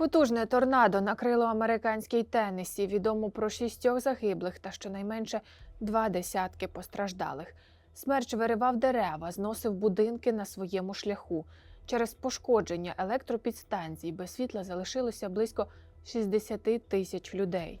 Потужне торнадо накрило американський Теннессі. Відомо про шістьох загиблих та щонайменше два десятки постраждалих. Смерч виривав дерева, зносив будинки на своєму шляху. Через пошкодження електропідстанцій без світла залишилося близько 60 тисяч людей.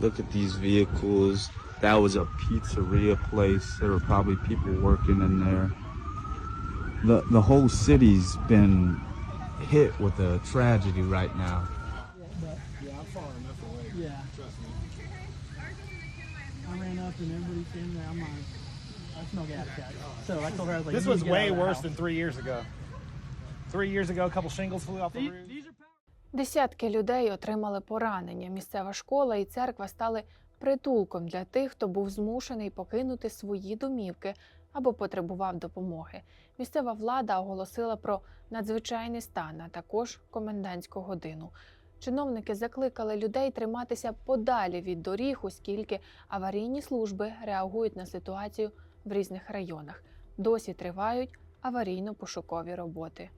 look at these vehicles. That was a pizzeria place. There were probably people working in there. The the whole city's been hit with a tragedy right now. Yeah. I ran up and everybody seen me. I'm like, I smell gas, guys. So I told her, I was like, This was need to get way out of the worse house." than three years ago. Three years ago, a couple shingles flew off the These, roof. these are Десятки людей отримали поранення. Місцева школа і церква стали притулком для тих, хто був змушений покинути свої домівки або потребував допомоги. Місцева влада оголосила про надзвичайний стан, а також комендантську годину. Чиновники закликали людей триматися подалі від доріг, оскільки аварійні служби реагують на ситуацію в різних районах. Досі тривають аварійно-пошукові роботи.